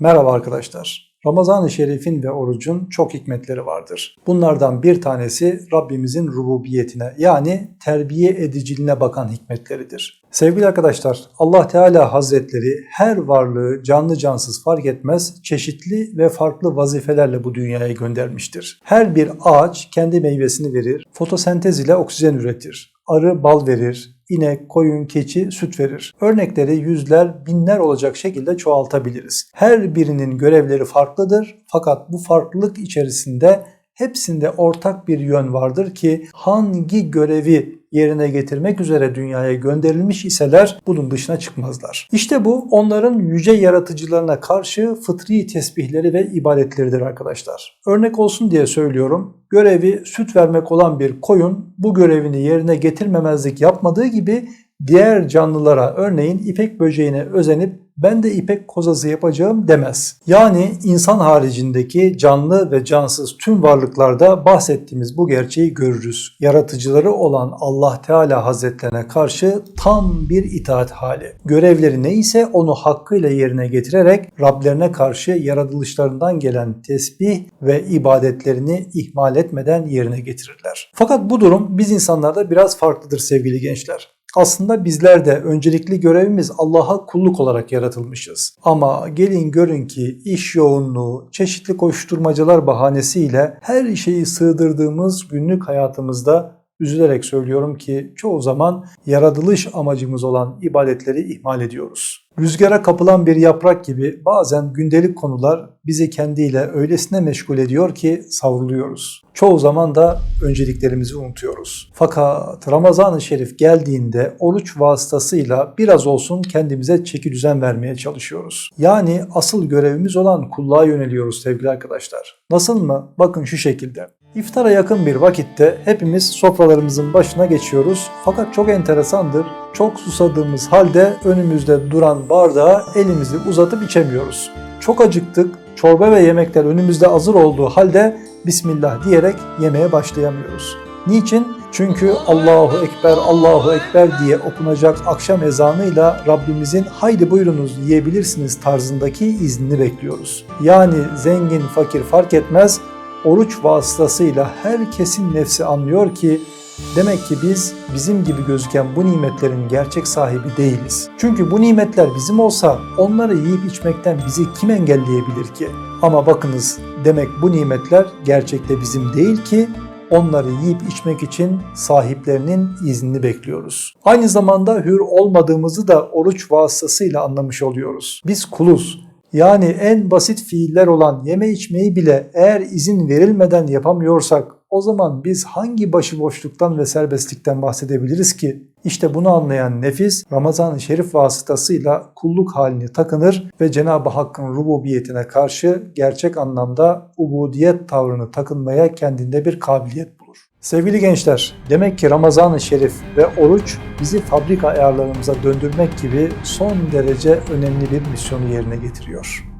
Merhaba arkadaşlar. Ramazan-ı Şerif'in ve orucun çok hikmetleri vardır. Bunlardan bir tanesi Rabbimizin rububiyetine yani terbiye ediciliğine bakan hikmetleridir. Sevgili arkadaşlar, Allah Teala Hazretleri her varlığı canlı cansız fark etmez çeşitli ve farklı vazifelerle bu dünyaya göndermiştir. Her bir ağaç kendi meyvesini verir, fotosentez ile oksijen üretir. Arı bal verir, inek, koyun, keçi süt verir. Örnekleri yüzler, binler olacak şekilde çoğaltabiliriz. Her birinin görevleri farklıdır fakat bu farklılık içerisinde hepsinde ortak bir yön vardır ki hangi görevi yerine getirmek üzere dünyaya gönderilmiş iseler bunun dışına çıkmazlar. İşte bu onların yüce yaratıcılarına karşı fıtri tesbihleri ve ibadetleridir arkadaşlar. Örnek olsun diye söylüyorum. Görevi süt vermek olan bir koyun bu görevini yerine getirmemezlik yapmadığı gibi diğer canlılara örneğin ipek böceğine özenip ben de ipek kozası yapacağım demez. Yani insan haricindeki canlı ve cansız tüm varlıklarda bahsettiğimiz bu gerçeği görürüz. Yaratıcıları olan Allah Teala Hazretlerine karşı tam bir itaat hali. Görevleri neyse onu hakkıyla yerine getirerek Rablerine karşı yaratılışlarından gelen tesbih ve ibadetlerini ihmal etmeden yerine getirirler. Fakat bu durum biz insanlarda biraz farklıdır sevgili gençler. Aslında bizler de öncelikli görevimiz Allah'a kulluk olarak yaratılmışız. Ama gelin görün ki iş yoğunluğu, çeşitli koşturmacalar bahanesiyle her şeyi sığdırdığımız günlük hayatımızda üzülerek söylüyorum ki çoğu zaman yaratılış amacımız olan ibadetleri ihmal ediyoruz. Rüzgara kapılan bir yaprak gibi bazen gündelik konular bizi kendiyle öylesine meşgul ediyor ki savruluyoruz. Çoğu zaman da önceliklerimizi unutuyoruz. Fakat Ramazan-ı Şerif geldiğinde oruç vasıtasıyla biraz olsun kendimize çeki düzen vermeye çalışıyoruz. Yani asıl görevimiz olan kulluğa yöneliyoruz sevgili arkadaşlar. Nasıl mı? Bakın şu şekilde. İftara yakın bir vakitte hepimiz sofralarımızın başına geçiyoruz. Fakat çok enteresandır. Çok susadığımız halde önümüzde duran bardağa elimizi uzatıp içemiyoruz. Çok acıktık. Çorba ve yemekler önümüzde hazır olduğu halde Bismillah diyerek yemeğe başlayamıyoruz. Niçin? Çünkü Allahu Ekber, Allahu Ekber diye okunacak akşam ezanıyla Rabbimizin haydi buyurunuz yiyebilirsiniz tarzındaki iznini bekliyoruz. Yani zengin, fakir fark etmez oruç vasıtasıyla herkesin nefsi anlıyor ki demek ki biz bizim gibi gözüken bu nimetlerin gerçek sahibi değiliz. Çünkü bu nimetler bizim olsa onları yiyip içmekten bizi kim engelleyebilir ki? Ama bakınız demek bu nimetler gerçekte bizim değil ki onları yiyip içmek için sahiplerinin iznini bekliyoruz. Aynı zamanda hür olmadığımızı da oruç vasıtasıyla anlamış oluyoruz. Biz kuluz. Yani en basit fiiller olan yeme içmeyi bile eğer izin verilmeden yapamıyorsak o zaman biz hangi başıboşluktan ve serbestlikten bahsedebiliriz ki? İşte bunu anlayan nefis Ramazan-ı Şerif vasıtasıyla kulluk halini takınır ve Cenab-ı Hakk'ın rububiyetine karşı gerçek anlamda ubudiyet tavrını takınmaya kendinde bir kabiliyet bulur. Sevgili gençler, demek ki Ramazan-ı Şerif ve oruç bizi fabrika ayarlarımıza döndürmek gibi son derece önemli bir misyonu yerine getiriyor.